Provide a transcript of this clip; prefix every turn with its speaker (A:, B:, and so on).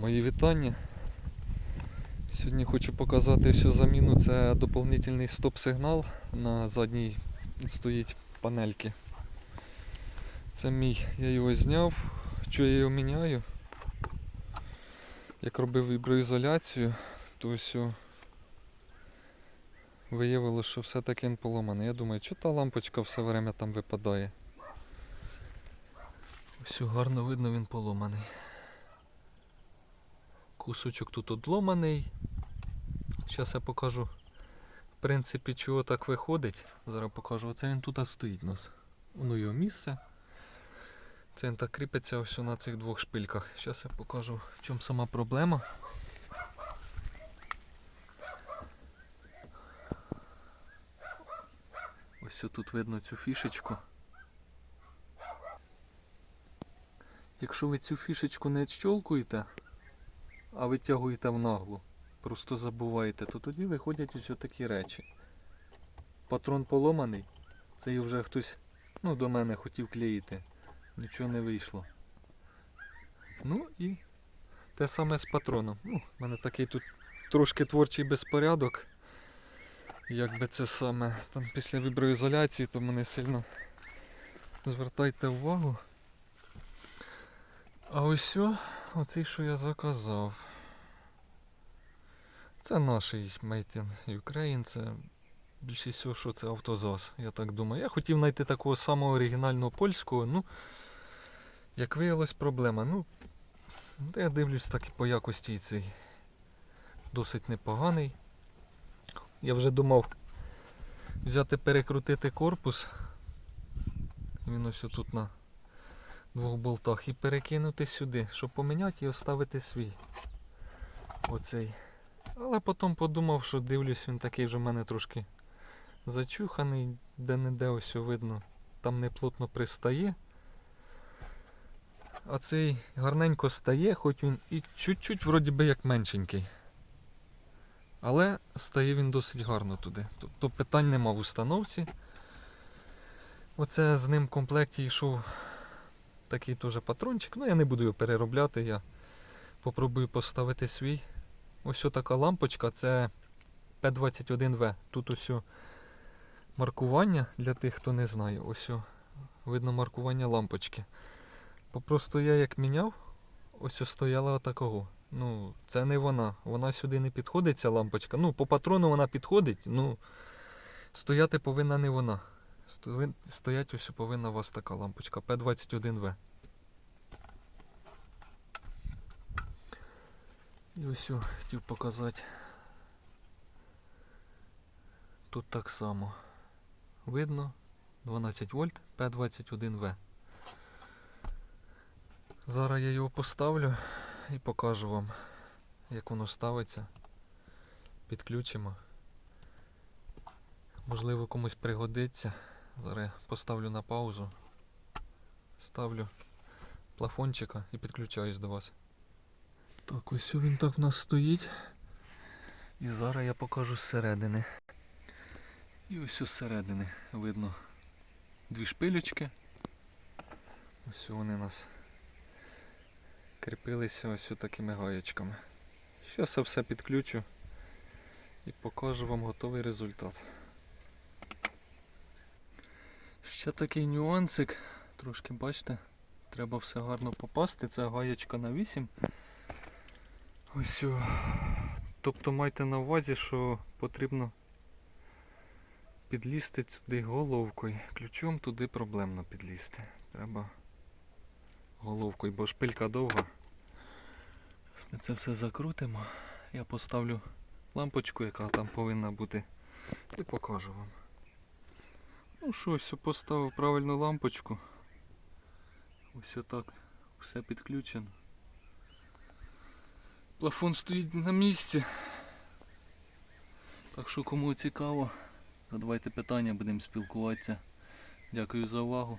A: Мої вітання. Сьогодні хочу показати всю заміну. Це доповнительний стоп-сигнал на задній стоїть панельки. Це мій, я його зняв. Що я його міняю? Як робив віброізоляцію, то ось виявилося, що все-таки він поломаний. Я думаю, що та лампочка все время там випадає. Ось гарно видно, він поломаний. Кусочок тут одломаний. Зараз я покажу, в принципі, чого так виходить. Зараз покажу. Оце він тут стоїть у нас. Воно його місце. Це він так кріпиться ось на цих двох шпильках. Зараз я покажу, в чому сама проблема. Ось тут видно цю фішечку. Якщо ви цю фішечку не відщолкуєте, а витягуєте в наглу, просто забуваєте, то тоді виходять ось такі речі. Патрон поломаний, це і вже хтось ну, до мене хотів клеїти. Нічого не вийшло. Ну і те саме з патроном. Ну, в мене такий тут трошки творчий безпорядок. Якби це саме там після віброізоляції, то мене сильно звертайте увагу. А ось о, оцей, що я заказав. Це наш Made in Ukraine, це більше всього, що це автозас, я так думаю. Я хотів знайти такого самого оригінального польського, ну, як виявилось, проблема. Ну, я дивлюсь так і по якості цей досить непоганий. Я вже думав взяти перекрутити корпус. Він ось тут на двох болтах і перекинути сюди, щоб поміняти і оставити свій. Оцей. Але потім подумав, що дивлюсь, він такий вже в мене трошки зачуханий, де-не-де ось видно, там не плотно пристає. А цей гарненько стає, хоч він і чуть-чуть вроді би як меншенький. Але стає він досить гарно туди. Тобто питань нема в установці. Оце з ним в комплекті йшов такий теж патрончик. Ну я не буду його переробляти, я попробую поставити свій. Ось така лампочка, це P21V. Тут ось маркування для тих, хто не знає. Ось видно маркування лампочки. Попросту я як міняв, ось стояла отакого. Ну, це не вона. Вона сюди не підходить, ця лампочка. Ну, по патрону вона підходить, ну стояти повинна не вона. Стоять ось повинна у вас така лампочка P21V. І ось хотів показати. Тут так само. Видно 12 вольт P21V. Зараз я його поставлю і покажу вам, як воно ставиться. Підключимо. Можливо комусь пригодиться. Зараз поставлю на паузу. Ставлю плафончика і підключаюсь до вас. Так, ось він так в нас стоїть. І зараз я покажу зсередини. І ось зсередини видно дві шпилечки. Ось вони у нас кріпилися ось такими гаєчками. Зараз я все підключу і покажу вам готовий результат. Ще такий нюансик, трошки бачите, треба все гарно попасти. Це гаєчка на 8. Ось. Тобто майте на увазі, що потрібно підлізти сюди головкою. Ключом туди проблемно підлізти. Треба головкою, бо шпилька довга. Ми це все закрутимо. Я поставлю лампочку, яка там повинна бути, і покажу вам. Ну що, ось поставив правильну лампочку. Ось отак все підключено. Плафон стоїть на місці. Так що кому цікаво, задавайте питання, будемо спілкуватися. Дякую за увагу.